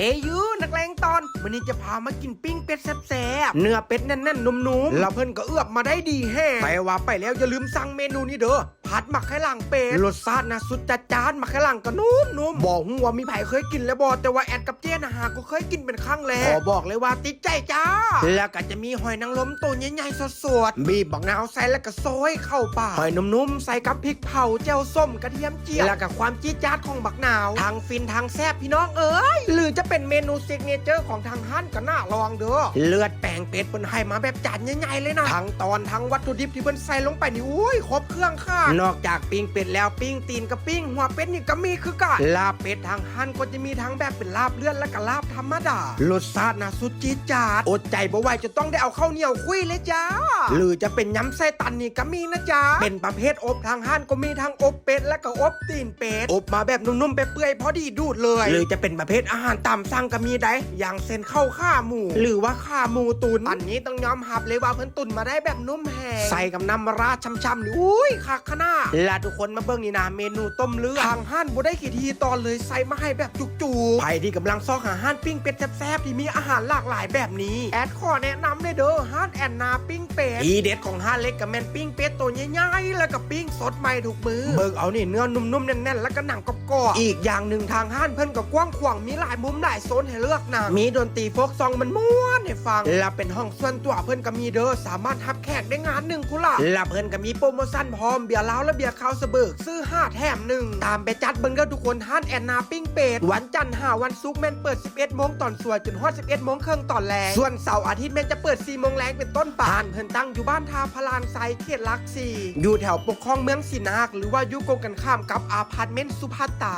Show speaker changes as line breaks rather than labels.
เฮยูนักเลงตอนวันนี้จะพามากินปิ้งเป็ดแซ่บๆเนื้อเป็ดแน่นๆนุ่มๆแล้วเพื่อนก็เอื้อบมาได้ดีแฮ่แต่ว่าไปแล้วอย่าลืมสั่งเมนูนี้เด้อ ผัดหมักไข่หลังเป็ดรสชาตินะสุดจัดจ้านหมักไข่หลังก็นุ่มๆบอกหัวามีไผเคยกินแล้วบอกแต่ว่าแอดกับเจนนะฮะก็เคยกินเป็นครั้งแล้วขอบอกเลยว่าติดใจจ้า แล้วก็จะมีหอยนางรมตัวใหญ่ๆสดๆบีบบักนาวใส่แล้วก็ซอยเข้าปากหอยนุ่มๆใส่กับพริกเผาแจ่วส้มกระเทียมเจียวแล้วก็ความจี๊ดจ๊าดของบักนาวทางฟินทางแซ่บพี่น้องเอ้ยหรือจะเป็นเมนูซิกเนเจอร์ของทางฮั่นก็น่าลองเด้อเลือดแป้งเป็ดเพิ่นให้มาแบบจานใหญ่ๆเลยนะทั้งตอนทั้งวัตถุดิบที่เพิ่นใส่ลงไปนี่อุ้ยครบเครื่องค่ะนอกจากปิ้งเป็ดแล้วปิ้งตีนกับปิ้งหัวเป็ดนี่ก็มีคือกันลาบเป็ดทางฮั่นก็จะมีทั้งแบบเป็นลาบเลือดและก็ลาบธรรมดารสชาตินะสุดจี๊ดจ๊าดอดใจบ่ไหวจะต้องได้เอาข้าวเหนียวคุยเลยจ้า หรือจะเป็นยำไส้ตันนี่ก็มีนะจ๊ะเป็นประเภทอบทางฮั่นก็มีทั้งอบเป็ดและก็อบตีนเป็ดอบมาแบบนุ่มๆเปื่อยๆพอดีดูดเลย หรือจะเป็นประเภทอาหารตามสั่งก็มีได้อย่างเส้นข้าวข้าหมู หรือว่าข้าหมูตุนอันนี้ต้องยอมหับเลยว่าเพิ่นตุนมาได้แบบนุ่มแหงใส่กับน้ำมะระช่ำๆนี่อุ้ยคักขนาและทุกคนมาเบิ่งนี่นะเมนูต้มเลือดทางฮั่นบ่ได้ขีทีตอนเลยใส่มาให้แบบจุกๆใครที่กำลังซอกหาฮั่นปิ้งเป็ดแซ่บๆที่มีอาหารหลากหลายแบบนี้ แอดขอแนะนำเลยเด้อฮั่นแอนนาปิ้งเป็ดทีเด็ดของฮั่นเล็กกับแมนปิ้งเป็ดตัวใหญ่ๆแล้วก็ปิ้งสดใหม่ทุกมือ เบิ่งเอานี่เนื้อนุ่มๆแน่นๆแล้วก็หนังกรอบๆอีกอย่างหนึ่งทางฮั่นเพิ่นก็กว้างขวางมีหลายมุมหลายโซนให้เลือกนะมีดนตรีโฟกซองมันม่วนให้ฟัง และเป็นห้องส่วนตัวเพิ่นก็มีเด้อสามารถทับแขกได้งานหนึ่งคุล่ะและเพิ่นก็มีโปรโมชั่นพร้อมเบียร์าระเบียร์คาวสเบิร์กซื้อห้าแถมหนึ่งตามไปจัดเบิ่งเด้อทุกคนท่านแอนนาปิ้งเป็ดวันจันทร์หาวันศุกร์แม่นเปิด 11โมงตอนสวยจนฮอด11โมงเครื่องตอนแรงส่วนเสาร์อาทิตย์แม่นจะเปิด4โมงแรงเป็นต้นไปร้านเพิ่นตั้งอยู่บ้านทาพลานไซเขตลักซีอยู่แถวปกครองเมืองสินาคหรือว่าอยู่กงกันข้ามกับอาพาร์ตเมนต์สุภัตตา